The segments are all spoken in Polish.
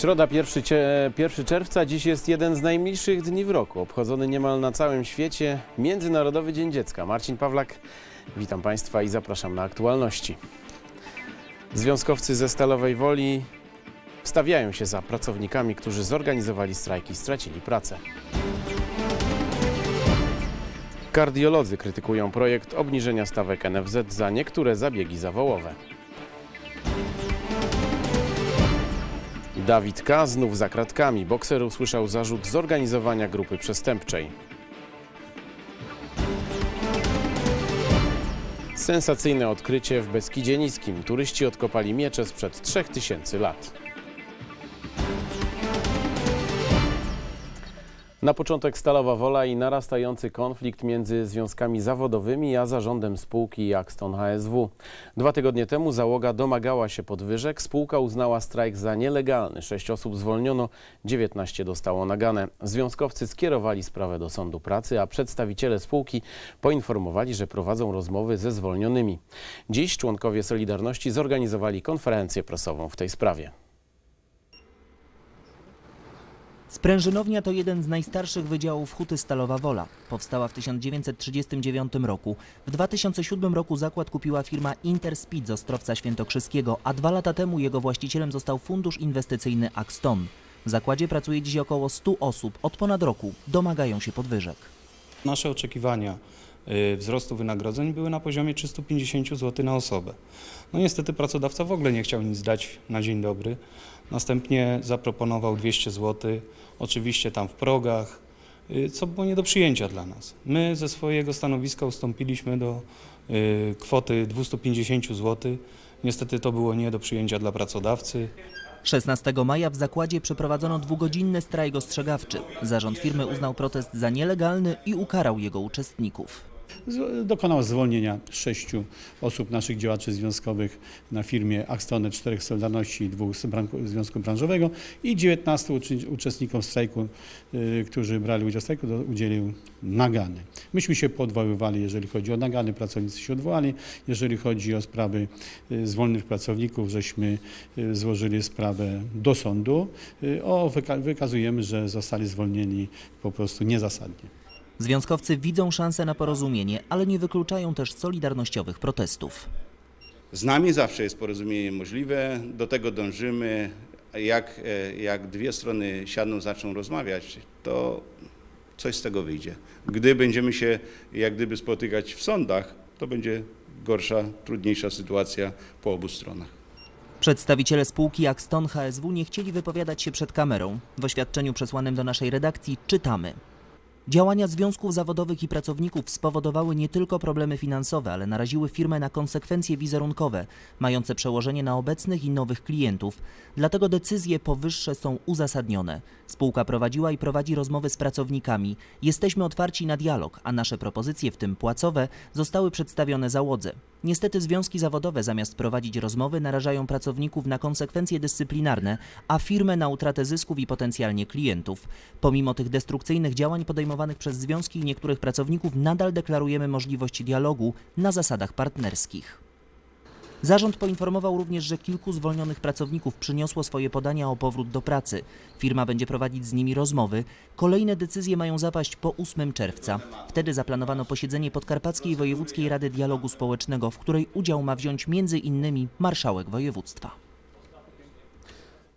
Środa 1, cie- 1 czerwca dziś jest jeden z najmilszych dni w roku, obchodzony niemal na całym świecie Międzynarodowy Dzień Dziecka. Marcin Pawlak, witam Państwa i zapraszam na aktualności. Związkowcy ze Stalowej Woli wstawiają się za pracownikami, którzy zorganizowali strajk i stracili pracę. Kardiolodzy krytykują projekt obniżenia stawek NFZ za niektóre zabiegi zawołowe. Dawid K. znów za kratkami. Bokser usłyszał zarzut zorganizowania grupy przestępczej. Sensacyjne odkrycie w Beskidzie Niskim. Turyści odkopali miecze sprzed 3000 lat. Na początek Stalowa Wola i narastający konflikt między związkami zawodowymi a zarządem spółki Axton HSW. Dwa tygodnie temu załoga domagała się podwyżek. Spółka uznała strajk za nielegalny. Sześć osób zwolniono, 19 dostało nagane. Związkowcy skierowali sprawę do sądu pracy, a przedstawiciele spółki poinformowali, że prowadzą rozmowy ze zwolnionymi. Dziś członkowie Solidarności zorganizowali konferencję prasową w tej sprawie. Sprężynownia to jeden z najstarszych wydziałów Huty Stalowa Wola. Powstała w 1939 roku. W 2007 roku zakład kupiła firma Interspeed z Ostrowca Świętokrzyskiego, a dwa lata temu jego właścicielem został fundusz inwestycyjny Axton. W zakładzie pracuje dziś około 100 osób. Od ponad roku domagają się podwyżek. Nasze oczekiwania wzrostu wynagrodzeń były na poziomie 350 zł na osobę. No niestety pracodawca w ogóle nie chciał nic dać na dzień dobry. Następnie zaproponował 200 zł, oczywiście tam w progach, y, co było nie do przyjęcia dla nas. My ze swojego stanowiska ustąpiliśmy do y, kwoty 250 zł. Niestety to było nie do przyjęcia dla pracodawcy. 16 maja w zakładzie przeprowadzono dwugodzinny strajk ostrzegawczy. Zarząd firmy uznał protest za nielegalny i ukarał jego uczestników. Dokonał zwolnienia sześciu osób, naszych działaczy związkowych na firmie Axtone, czterech Solidarności i dwóch z Związku Branżowego i 19 uczy- uczestników strajku, y, którzy brali udział w strajku, udzielił nagany. Myśmy się podwoływali, jeżeli chodzi o nagany, pracownicy się odwołali. Jeżeli chodzi o sprawy y, zwolnionych pracowników, żeśmy y, złożyli sprawę do sądu. O, wyka- wykazujemy, że zostali zwolnieni po prostu niezasadnie. Związkowcy widzą szansę na porozumienie, ale nie wykluczają też solidarnościowych protestów. Z nami zawsze jest porozumienie możliwe, do tego dążymy. Jak, e, jak dwie strony siadną, zaczną rozmawiać, to coś z tego wyjdzie. Gdy będziemy się jak gdyby spotykać w sądach, to będzie gorsza, trudniejsza sytuacja po obu stronach. Przedstawiciele spółki Axton HSW nie chcieli wypowiadać się przed kamerą. W oświadczeniu przesłanym do naszej redakcji czytamy. Działania związków zawodowych i pracowników spowodowały nie tylko problemy finansowe, ale naraziły firmę na konsekwencje wizerunkowe, mające przełożenie na obecnych i nowych klientów. Dlatego decyzje powyższe są uzasadnione. Spółka prowadziła i prowadzi rozmowy z pracownikami. Jesteśmy otwarci na dialog, a nasze propozycje, w tym płacowe, zostały przedstawione załodze. Niestety związki zawodowe zamiast prowadzić rozmowy narażają pracowników na konsekwencje dyscyplinarne, a firmę na utratę zysków i potencjalnie klientów. Pomimo tych destrukcyjnych działań podejmowanych przez związki i niektórych pracowników nadal deklarujemy możliwość dialogu na zasadach partnerskich. Zarząd poinformował również, że kilku zwolnionych pracowników przyniosło swoje podania o powrót do pracy. Firma będzie prowadzić z nimi rozmowy. Kolejne decyzje mają zapaść po 8 czerwca. Wtedy zaplanowano posiedzenie Podkarpackiej Wojewódzkiej Rady Dialogu Społecznego, w której udział ma wziąć innymi marszałek województwa.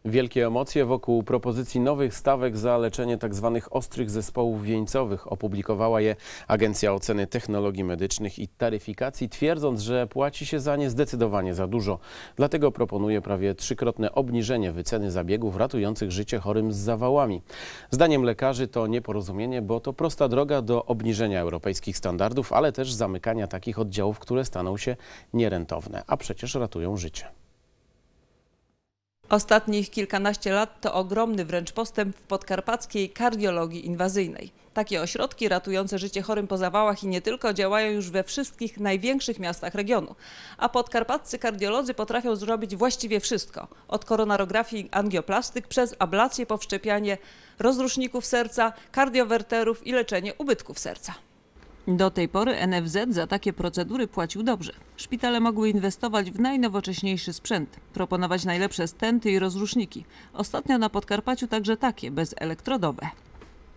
Wielkie emocje wokół propozycji nowych stawek za leczenie tzw. ostrych zespołów wieńcowych. Opublikowała je Agencja Oceny Technologii Medycznych i Taryfikacji, twierdząc, że płaci się za nie zdecydowanie za dużo. Dlatego proponuje prawie trzykrotne obniżenie wyceny zabiegów ratujących życie chorym z zawałami. Zdaniem lekarzy to nieporozumienie, bo to prosta droga do obniżenia europejskich standardów, ale też zamykania takich oddziałów, które staną się nierentowne, a przecież ratują życie. Ostatnich kilkanaście lat to ogromny wręcz postęp w podkarpackiej kardiologii inwazyjnej. Takie ośrodki ratujące życie chorym po zawałach i nie tylko działają już we wszystkich największych miastach regionu. A podkarpaccy kardiolodzy potrafią zrobić właściwie wszystko. Od koronarografii angioplastyk przez ablację, powszczepianie rozruszników serca, kardiowerterów i leczenie ubytków serca. Do tej pory NFZ za takie procedury płacił dobrze. Szpitale mogły inwestować w najnowocześniejszy sprzęt, proponować najlepsze stenty i rozruszniki. Ostatnio na Podkarpaciu także takie, bezelektrodowe.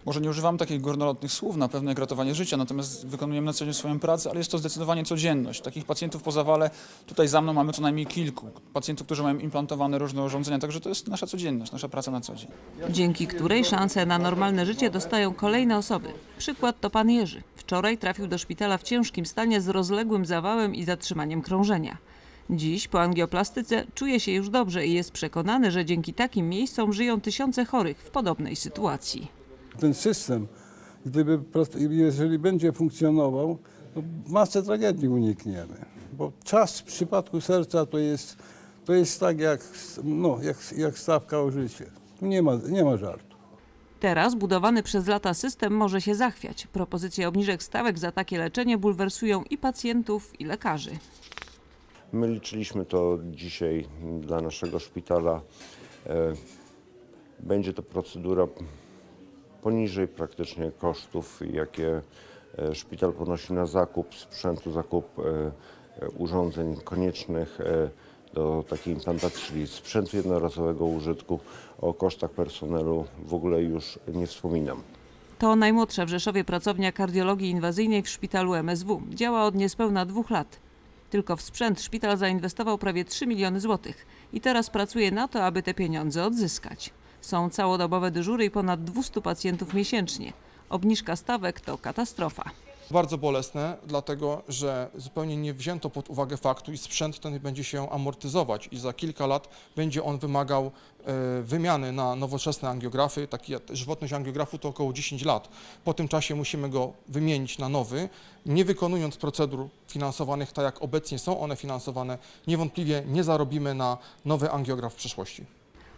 Może nie używam takich górnolotnych słów na pewno jak ratowanie życia, natomiast wykonujemy na co dzień swoją pracę, ale jest to zdecydowanie codzienność. Takich pacjentów po zawale tutaj za mną mamy co najmniej kilku. Pacjentów, którzy mają implantowane różne urządzenia, także to jest nasza codzienność, nasza praca na co dzień. dzięki której szansę na normalne życie dostają kolejne osoby. Przykład to pan Jerzy. Wczoraj trafił do szpitala w ciężkim stanie z rozległym zawałem i zatrzymaniem krążenia. Dziś po angioplastyce czuje się już dobrze i jest przekonany, że dzięki takim miejscom żyją tysiące chorych w podobnej sytuacji. Ten system, gdyby, jeżeli będzie funkcjonował, to masę tragedii unikniemy. Bo czas w przypadku serca to jest, to jest tak jak, no, jak, jak stawka o życie. Tu Nie ma, nie ma żartu. Teraz budowany przez lata system może się zachwiać. Propozycje obniżek stawek za takie leczenie bulwersują i pacjentów, i lekarzy. My liczyliśmy to dzisiaj dla naszego szpitala. E, Będzie to procedura poniżej praktycznie kosztów, jakie e, szpital ponosi na zakup sprzętu, zakup e, e, urządzeń koniecznych do takiej implantacji, czyli sprzętu jednorazowego użytku. O kosztach personelu w ogóle już nie wspominam. To najmłodsza w Rzeszowie pracownia kardiologii inwazyjnej w szpitalu MSW. Działa od niespełna dwóch lat. Tylko w sprzęt szpital zainwestował prawie 3 miliony złotych i teraz pracuje na to, aby te pieniądze odzyskać. Są całodobowe dyżury i ponad 200 pacjentów miesięcznie. Obniżka stawek to katastrofa. Bardzo bolesne, dlatego że zupełnie nie wzięto pod uwagę faktu, iż sprzęt ten będzie się amortyzować i za kilka lat będzie on wymagał e, wymiany na nowoczesne angiografy. Taki, żywotność angiografu to około 10 lat. Po tym czasie musimy go wymienić na nowy, nie wykonując procedur finansowanych tak jak obecnie są one finansowane. Niewątpliwie nie zarobimy na nowy angiograf w przyszłości.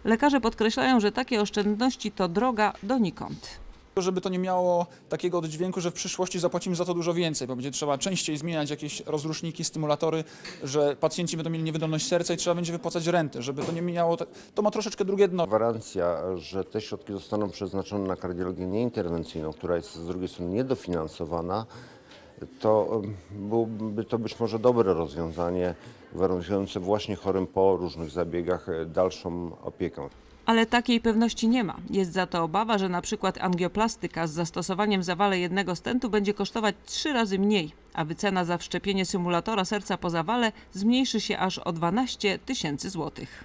Lekarze podkreślają, że takie oszczędności to droga donikąd. Żeby to nie miało takiego oddźwięku, że w przyszłości zapłacimy za to dużo więcej, bo będzie trzeba częściej zmieniać jakieś rozruszniki, stymulatory, że pacjenci będą mieli niewydolność serca i trzeba będzie wypłacać renty, żeby to nie miało, to ma troszeczkę drugie dno. Gwarancja, że te środki zostaną przeznaczone na kardiologię nieinterwencyjną, która jest z drugiej strony niedofinansowana, to byłoby to być może dobre rozwiązanie gwarantujące właśnie chorym po różnych zabiegach e, dalszą opiekę. Ale takiej pewności nie ma. Jest za to obawa, że na przykład angioplastyka z zastosowaniem zawale jednego stentu będzie kosztować trzy razy mniej, a wycena za wszczepienie symulatora serca po zawale zmniejszy się aż o 12 tysięcy złotych.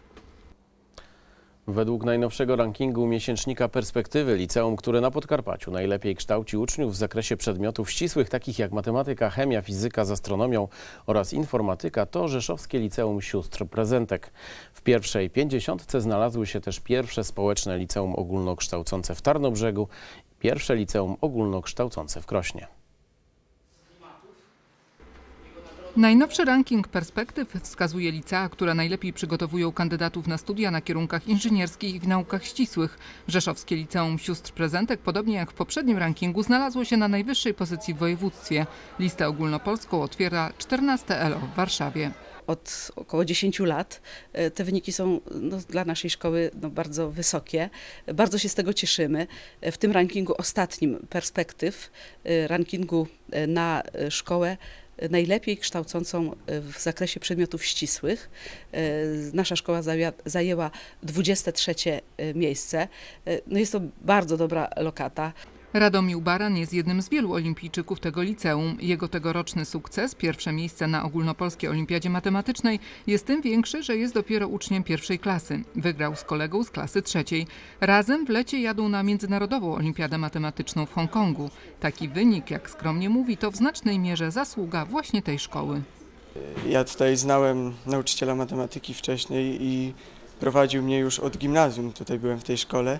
Według najnowszego rankingu miesięcznika Perspektywy liceum, które na Podkarpaciu najlepiej kształci uczniów w zakresie przedmiotów ścisłych, takich jak matematyka, chemia, fizyka z astronomią oraz informatyka, to Rzeszowskie Liceum Sióstr Prezentek. W pierwszej pięćdziesiątce znalazły się też pierwsze społeczne liceum ogólnokształcące w Tarnobrzegu, pierwsze liceum ogólnokształcące w Krośnie. Najnowszy ranking perspektyw wskazuje licea, które najlepiej przygotowują kandydatów na studia na kierunkach inżynierskich i w naukach ścisłych. Rzeszowskie Liceum Sióstr Prezentek, podobnie jak w poprzednim rankingu, znalazło się na najwyższej pozycji w województwie. Listę ogólnopolską otwiera 14 LO w Warszawie. od około 10 lat. E, Te wyniki są no, dla naszej szkoły no, bardzo wysokie. Bardzo się z tego cieszymy. E, W tym rankingu ostatnim perspektyw, e, rankingu na szkołę najlepiej kształcącą e, w zakresie przedmiotów ścisłych. E, Nasza szkoła zajęła- zajęła 23 miejsce. E, No jest to bardzo dobra lokata. Radomił Baran jest jednym z wielu olimpijczyków tego liceum. Jego tegoroczny sukces, pierwsze miejsce na ogólnopolskiej olimpiadzie matematycznej, jest tym większy, że jest dopiero uczniem pierwszej klasy. Wygrał z kolegą z klasy trzeciej. Razem w lecie jadą na Międzynarodową Olimpiadę Matematyczną w Hongkongu. Taki wynik, jak skromnie mówi, to w znacznej mierze zasługa właśnie tej szkoły. Ja tutaj znałem nauczyciela matematyki wcześniej i prowadził mnie już od gimnazjum. Tutaj byłem w tej szkole.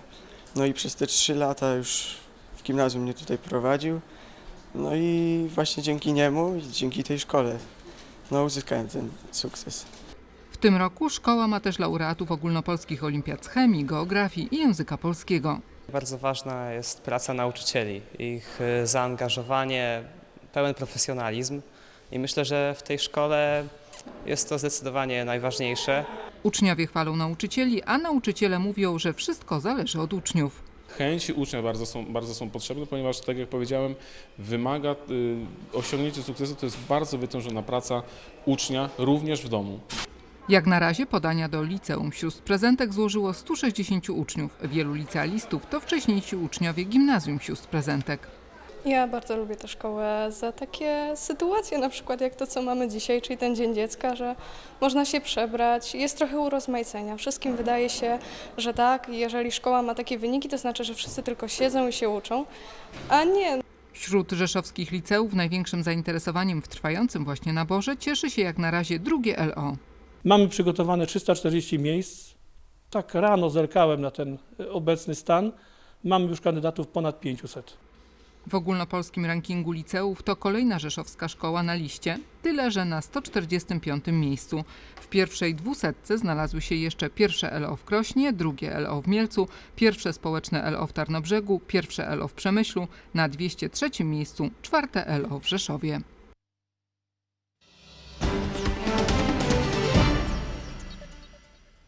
No i przez te trzy lata już w gimnazjum mnie tutaj prowadził. No i właśnie dzięki niemu i dzięki tej szkole no, uzyskałem ten sukces. W tym roku szkoła ma też laureatów ogólnopolskich olimpiad z chemii, geografii i języka polskiego. Bardzo ważna jest praca nauczycieli, ich e, zaangażowanie, pełen profesjonalizm i myślę, że w tej szkole jest to zdecydowanie najważniejsze. Uczniowie chwalą nauczycieli, a nauczyciele mówią, że wszystko zależy od uczniów. Chęci ucznia bardzo są, bardzo są potrzebne, ponieważ, tak jak powiedziałem, wymaga y, osiągnięcie sukcesu to jest bardzo wytężona praca ucznia, również w domu. Jak na razie podania do liceum sióstr prezentek złożyło 160 uczniów. Wielu licealistów to wcześniejsi uczniowie gimnazjum sióstr prezentek. Ja bardzo lubię tę szkołę za takie sytuacje, na przykład jak to, co mamy dzisiaj, czyli ten Dzień Dziecka, że można się przebrać, jest trochę urozmaicenia. Wszystkim wydaje się, że tak, jeżeli szkoła ma takie wyniki, to znaczy, że wszyscy tylko siedzą i się uczą, a nie. Wśród rzeszowskich liceów największym zainteresowaniem w trwającym właśnie naborze cieszy się jak na razie drugie LO. Mamy przygotowane 340 miejsc. Tak rano zerkałem na ten obecny stan. Mamy już kandydatów ponad 500. W ogólnopolskim rankingu liceów to kolejna rzeszowska szkoła na liście, tyle że na 145 miejscu. W pierwszej dwusetce znalazły się jeszcze pierwsze LO w Krośnie, drugie LO w Mielcu, pierwsze społeczne LO w Tarnobrzegu, pierwsze LO w Przemyślu, na 203 miejscu czwarte LO w Rzeszowie.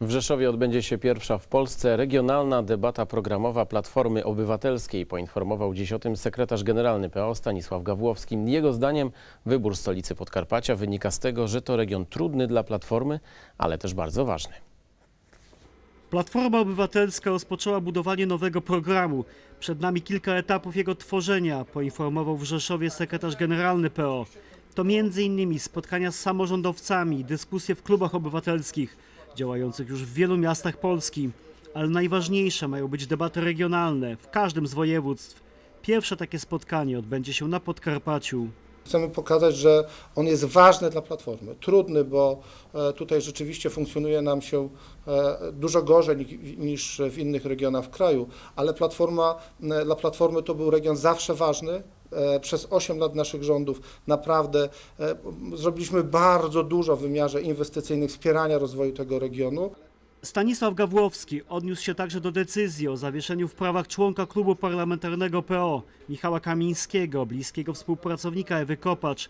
W Rzeszowie odbędzie się pierwsza w Polsce regionalna debata programowa Platformy Obywatelskiej, poinformował dziś o tym sekretarz generalny PO Stanisław Gawłowski. Jego zdaniem wybór stolicy Podkarpacia wynika z tego, że to region trudny dla Platformy, ale też bardzo ważny. Platforma Obywatelska rozpoczęła budowanie nowego programu. Przed nami kilka etapów jego tworzenia, poinformował w Rzeszowie sekretarz generalny PO. To m.in. spotkania z samorządowcami, dyskusje w klubach obywatelskich, działających już w wielu miastach Polski. Ale najważniejsze mają być debaty regionalne w każdym z województw. Pierwsze takie spotkanie odbędzie się na Podkarpaciu. Chcemy pokazać, że on jest ważny dla Platformy. Trudny, bo e, tutaj rzeczywiście funkcjonuje nam się e, dużo gorzej ni- niż w innych regionach kraju, ale Platforma, dla Platformy to był region zawsze ważny. E, Przez 8 lat naszych rządów naprawdę zrobiliśmy bardzo dużo w wymiarze inwestycyjnych wspierania rozwoju tego regionu. Stanisław Gawłowski odniósł się także do decyzji o zawieszeniu w prawach członka klubu parlamentarnego PO Michała Kamińskiego, bliskiego współpracownika Ewy Kopacz.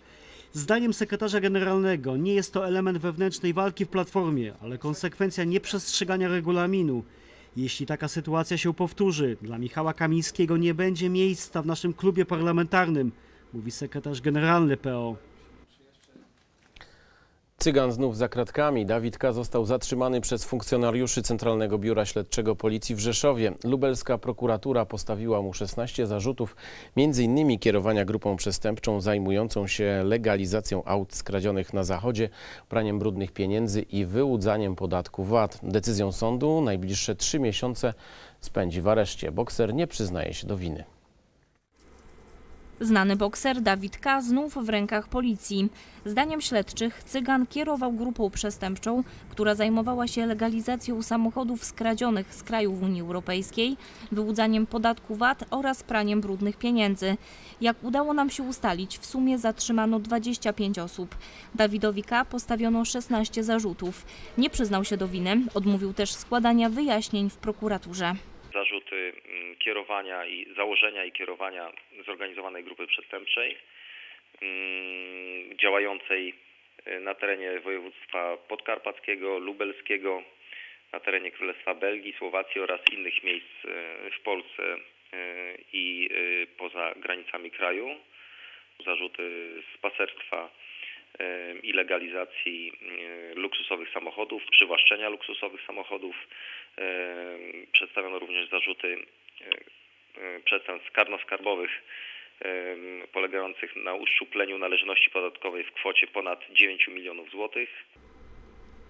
Zdaniem sekretarza generalnego nie jest to element wewnętrznej walki w Platformie, ale konsekwencja nieprzestrzegania regulaminu. Jeśli taka sytuacja się powtórzy, dla Michała Kamińskiego nie będzie miejsca w naszym klubie parlamentarnym, mówi sekretarz generalny PO. Cygan znów za kratkami. Dawid K. został zatrzymany przez funkcjonariuszy Centralnego Biura Śledczego Policji w Rzeszowie. Lubelska prokuratura postawiła mu 16 zarzutów, m.in. kierowania grupą przestępczą zajmującą się legalizacją aut skradzionych na zachodzie, praniem brudnych pieniędzy i wyłudzaniem podatku VAT. Decyzją sądu najbliższe trzy miesiące spędzi w areszcie. Bokser nie przyznaje się do winy. Znany bokser Dawid K. znów w rękach policji. Zdaniem śledczych Cygan kierował grupą przestępczą, która zajmowała się legalizacją samochodów skradzionych z krajów Unii Europejskiej, wyłudzaniem podatku VAT oraz praniem brudnych pieniędzy. Jak udało nam się ustalić, w sumie zatrzymano 25 osób. Dawidowi K. postawiono 16 zarzutów. Nie przyznał się do winy, odmówił też składania wyjaśnień w prokuraturze kierowania i założenia i kierowania zorganizowanej grupy przestępczej mm, działającej y, na terenie województwa podkarpackiego, lubelskiego, na terenie Królestwa Belgii, Słowacji oraz innych miejsc y, w Polsce y, i poza granicami kraju. Zarzuty spacerstwa i legalizacji luksusowych samochodów, przywłaszczenia luksusowych samochodów. Przedstawiono również zarzuty przestępstw karno-skarbowych polegających na uszczupleniu należności podatkowej w kwocie ponad 9 milionów złotych.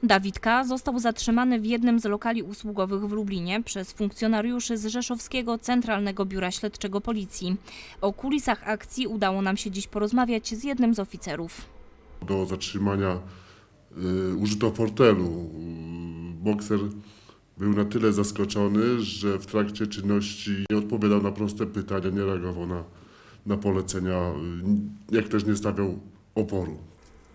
Dawid K. został zatrzymany w jednym z lokali usługowych w Lublinie przez funkcjonariuszy z Rzeszowskiego Centralnego Biura Śledczego Policji. O kulisach akcji udało nam się dziś porozmawiać z jednym z oficerów. Do zatrzymania y, użyto fortelu. Bokser był na tyle zaskoczony, że w trakcie czynności nie odpowiadał na proste pytania, nie reagował na, na polecenia, jak też nie stawiał oporu.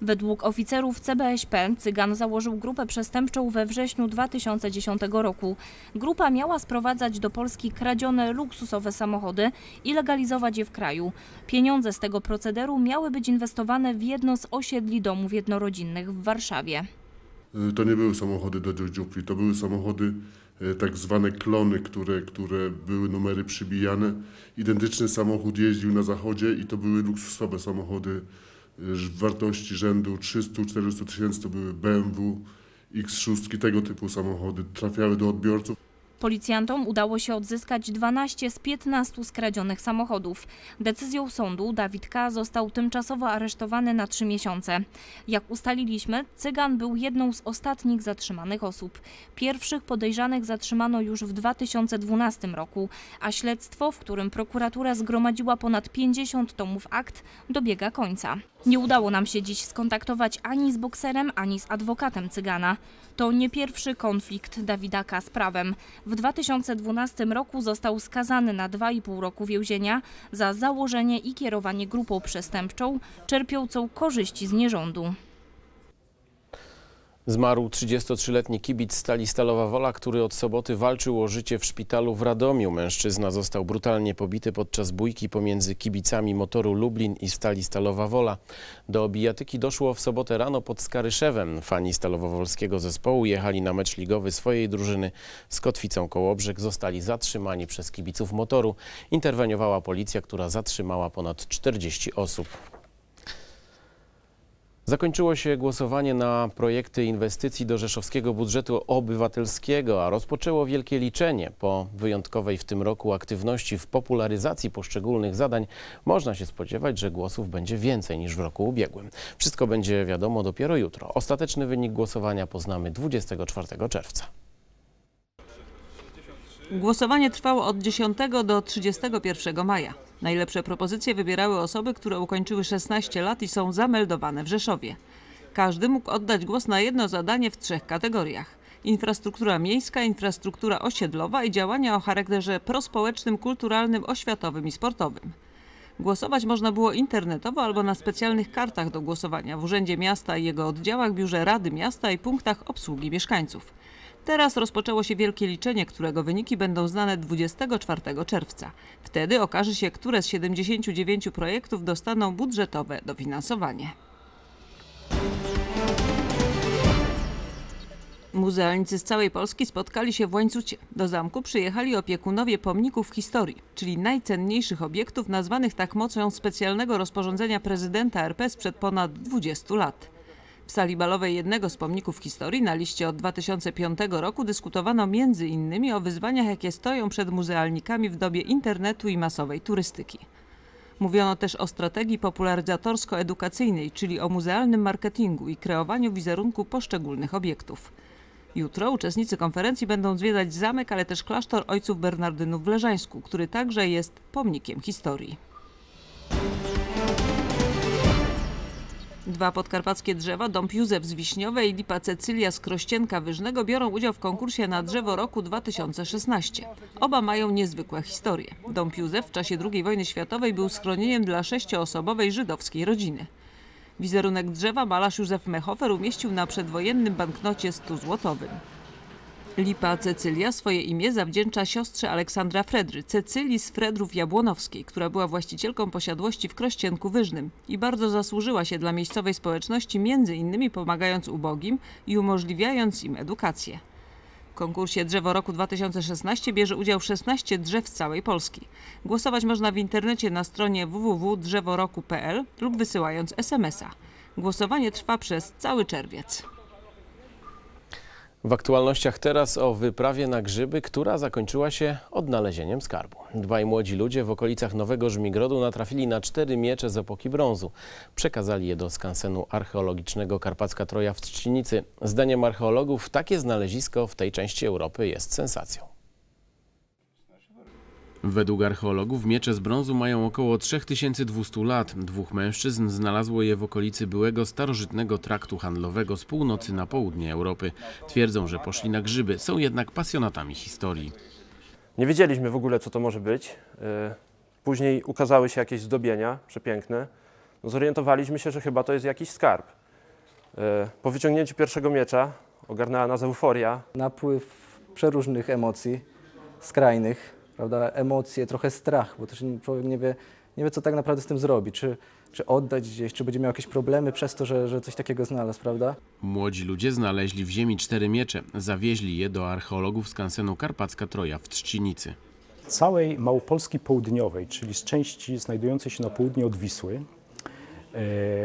Według oficerów CBŚP Cygan założył grupę przestępczą we wrześniu 2010 roku. Grupa miała sprowadzać do Polski kradzione luksusowe samochody i legalizować je w kraju. Pieniądze z tego procederu miały być inwestowane w jedno z osiedli domów jednorodzinnych w Warszawie. Y, To nie były samochody do dziupli, to były samochody e, tak zwane klony, które, które były numery przybijane. Identyczny samochód jeździł na zachodzie i to były luksusowe samochody w wartości rzędu 300-400 tysięcy, to były BMW, X6, tego typu samochody trafiały do odbiorców. Policjantom udało się odzyskać 12 z 15 skradzionych samochodów. Decyzją sądu Dawid K. został tymczasowo aresztowany na 3 miesiące. Jak ustaliliśmy, Cygan był jedną z ostatnich zatrzymanych osób. Pierwszych podejrzanych zatrzymano już w 2012 roku, a śledztwo, w którym prokuratura zgromadziła ponad 50 tomów akt, dobiega końca. Nie udało nam się dziś skontaktować ani z bokserem, ani z adwokatem Cygana. To nie pierwszy konflikt Dawida K. z prawem. W 2012 roku został skazany na 2,5 roku więzienia za założenie i kierowanie grupą przestępczą czerpiącą korzyści z nierządu. Zmarł 33-letni kibic Stali Stalowa Wola, który od soboty walczył o życie w szpitalu w Radomiu. Mężczyzna został brutalnie pobity podczas bójki pomiędzy kibicami motoru Lublin i Stali Stalowa Wola. Do bijatyki doszło w sobotę rano pod Skaryszewem. Fani stalowowolskiego zespołu jechali na mecz ligowy swojej drużyny z Kotwicą Kołobrzeg. Zostali zatrzymani przez kibiców motoru. Interweniowała policja, która zatrzymała ponad 40 osób. Zakończyło się głosowanie na projekty inwestycji do rzeszowskiego budżetu obywatelskiego, a rozpoczęło wielkie liczenie. Po wyjątkowej w tym roku aktywności w popularyzacji poszczególnych zadań można się spodziewać, że głosów będzie więcej niż w roku ubiegłym. Wszystko będzie wiadomo dopiero jutro. Ostateczny wynik głosowania poznamy 24 czerwca. Głosowanie trwało od 10 do 31 maja. Najlepsze propozycje wybierały osoby, które ukończyły 16 lat i są zameldowane w Rzeszowie. Każdy mógł oddać głos na jedno zadanie w trzech kategoriach. Infrastruktura miejska, infrastruktura osiedlowa i działania o charakterze prospołecznym, kulturalnym, oświatowym i sportowym. Głosować można było internetowo albo na specjalnych kartach do głosowania w Urzędzie Miasta i jego oddziałach, biurze Rady Miasta i punktach obsługi mieszkańców. Teraz rozpoczęło się wielkie liczenie, którego wyniki będą znane 24 czerwca. Wtedy okaże się, które z 79 projektów dostaną budżetowe dofinansowanie. Muzealnicy z całej Polski spotkali się w Łańcucie. Do zamku przyjechali opiekunowie pomników historii, czyli najcenniejszych obiektów nazwanych tak mocą specjalnego rozporządzenia prezydenta RP sprzed ponad 20 lat. W sali balowej jednego z pomników historii na liście od 2005 roku dyskutowano innymi o wyzwaniach, jakie stoją przed muzealnikami w dobie internetu i masowej turystyki. Mówiono też o strategii popularyzatorsko-edukacyjnej, czyli o muzealnym marketingu i kreowaniu wizerunku poszczególnych obiektów. Jutro uczestnicy konferencji będą zwiedzać zamek, ale też klasztor ojców Bernardynów w Leżańsku, który także jest pomnikiem historii. Dwa podkarpackie drzewa, dąb Józef z Wiśniowej i lipa Cecylia z Krościenka Wyżnego biorą udział w konkursie na drzewo roku 2016. Oba mają niezwykłe historie. Dąb Józef w czasie II wojny światowej był schronieniem dla sześcioosobowej żydowskiej rodziny. Wizerunek drzewa malarz Józef Mechofer umieścił na przedwojennym banknocie 100-złotowym. Lipa Cecylia swoje imię zawdzięcza siostrze Aleksandra Fredry, Cecylii z Fredrów Jabłonowskiej, która była właścicielką posiadłości w Krościenku Wyżnym i bardzo zasłużyła się dla miejscowej społeczności, między innymi pomagając ubogim i umożliwiając im edukację. W konkursie Drzewo Roku 2016 bierze udział 16 drzew z całej Polski. Głosować można w internecie na stronie www.drzeworoku.pl lub wysyłając SMS-a. Głosowanie trwa przez cały czerwiec. W aktualnościach teraz o wyprawie na grzyby, która zakończyła się odnalezieniem skarbu. Dwaj młodzi ludzie w okolicach Nowego Żmigrodu natrafili na cztery miecze z epoki brązu. Przekazali je do skansenu archeologicznego Karpacka Troja w Trzcinicy. Zdaniem archeologów takie znalezisko w tej części Europy jest sensacją. Według archeologów miecze z brązu mają około 3200 lat. Dwóch mężczyzn znalazło je w okolicy byłego starożytnego traktu handlowego z północy na południe Europy. Twierdzą, że poszli na grzyby, są jednak pasjonatami historii. Nie wiedzieliśmy w ogóle, co to może być. Y, Później ukazały się jakieś zdobienia przepiękne. No, zorientowaliśmy się, że chyba to jest jakiś skarb. Y, Po wyciągnięciu pierwszego miecza ogarnęła nas euforia. napływ przeróżnych emocji, skrajnych. Prawda, emocje, trochę strach, bo też człowiek nie wie, nie wie co tak naprawdę z tym zrobi, czy, czy oddać gdzieś, czy będzie miał jakieś problemy przez to, że, że coś takiego znalazł, prawda? Młodzi ludzie znaleźli w ziemi cztery miecze. Zawieźli je do archeologów skansenu Karpacka Troja w Trzcinicy. całej Małopolski Południowej, czyli z części znajdującej się na południe od Wisły, e,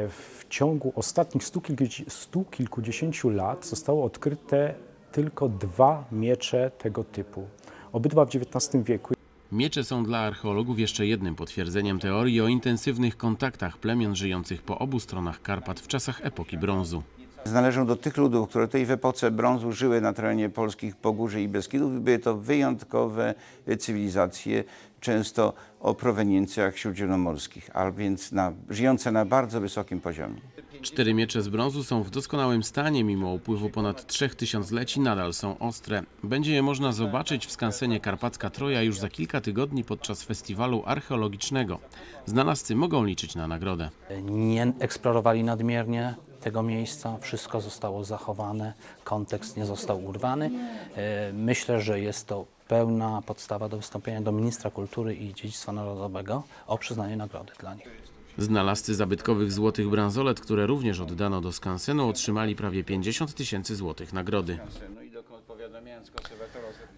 w ciągu ostatnich stu, stu kilkudziesięciu lat zostało odkryte tylko dwa miecze tego typu. Obydwa w XIX wieku. Miecze są dla archeologów jeszcze jednym potwierdzeniem teorii o intensywnych kontaktach plemion żyjących po obu stronach Karpat w czasach epoki brązu. Należą do tych ludów, które tutaj w epoce brązu żyły na terenie polskich Pogórzy i Beskidów. Były to wyjątkowe cywilizacje, często o proweniencjach śródziemnomorskich, a więc na, żyjące na bardzo wysokim poziomie. Cztery miecze z brązu są w doskonałym stanie, mimo upływu ponad trzech tysiącleci nadal są ostre. Będzie je można zobaczyć w skansenie Karpacka Troja już za kilka tygodni podczas festiwalu archeologicznego. Znalazcy mogą liczyć na nagrodę. nie eksplorowali nadmiernie tego miejsca, wszystko zostało zachowane, kontekst nie został urwany. E, Myślę, że jest to pełna podstawa do wystąpienia do ministra kultury i dziedzictwa narodowego o przyznanie nagrody dla nich. Znalazcy zabytkowych złotych bransolet, które również oddano do skansenu, otrzymali prawie 50 tysięcy złotych nagrody.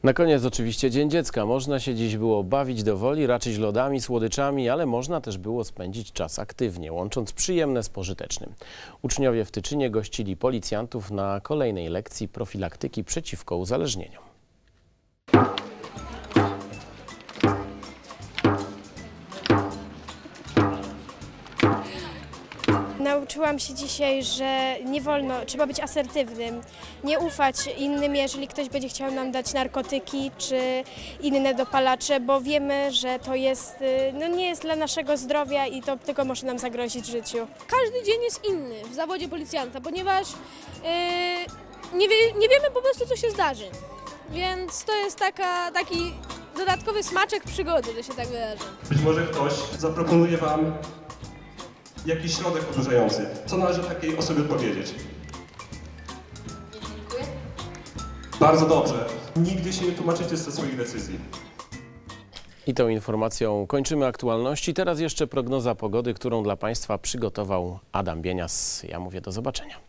Na koniec oczywiście Dzień Dziecka. Można się dziś było bawić do woli, raczyć lodami, słodyczami, ale można też było spędzić czas aktywnie, łącząc przyjemne z pożytecznym. Uczniowie w Tyczynie gościli policjantów na kolejnej lekcji profilaktyki przeciwko uzależnieniom. Nauczyłam się dzisiaj, że nie wolno, trzeba być asertywnym, nie ufać innym, jeżeli ktoś będzie chciał nam dać narkotyki czy inne dopalacze, bo wiemy, że to jest, y, no nie jest dla naszego zdrowia i to tylko może nam zagrozić życiu. Każdy dzień jest inny w zawodzie policjanta, ponieważ yy, nie, wie, nie wiemy po prostu, co się zdarzy. Więc to jest taka, taki dodatkowy smaczek przygody, że się tak wyrażę. Być może ktoś zaproponuje Wam jakiś środek odurzający. Co należy takiej osobie odpowiedzieć? Bardzo dobrze. Nigdy się nie tłumaczycie ze swoich decyzji. I tą informacją kończymy aktualności. Teraz jeszcze prognoza pogody, którą dla Państwa przygotował Adam Bienias. Ja mówię do zobaczenia.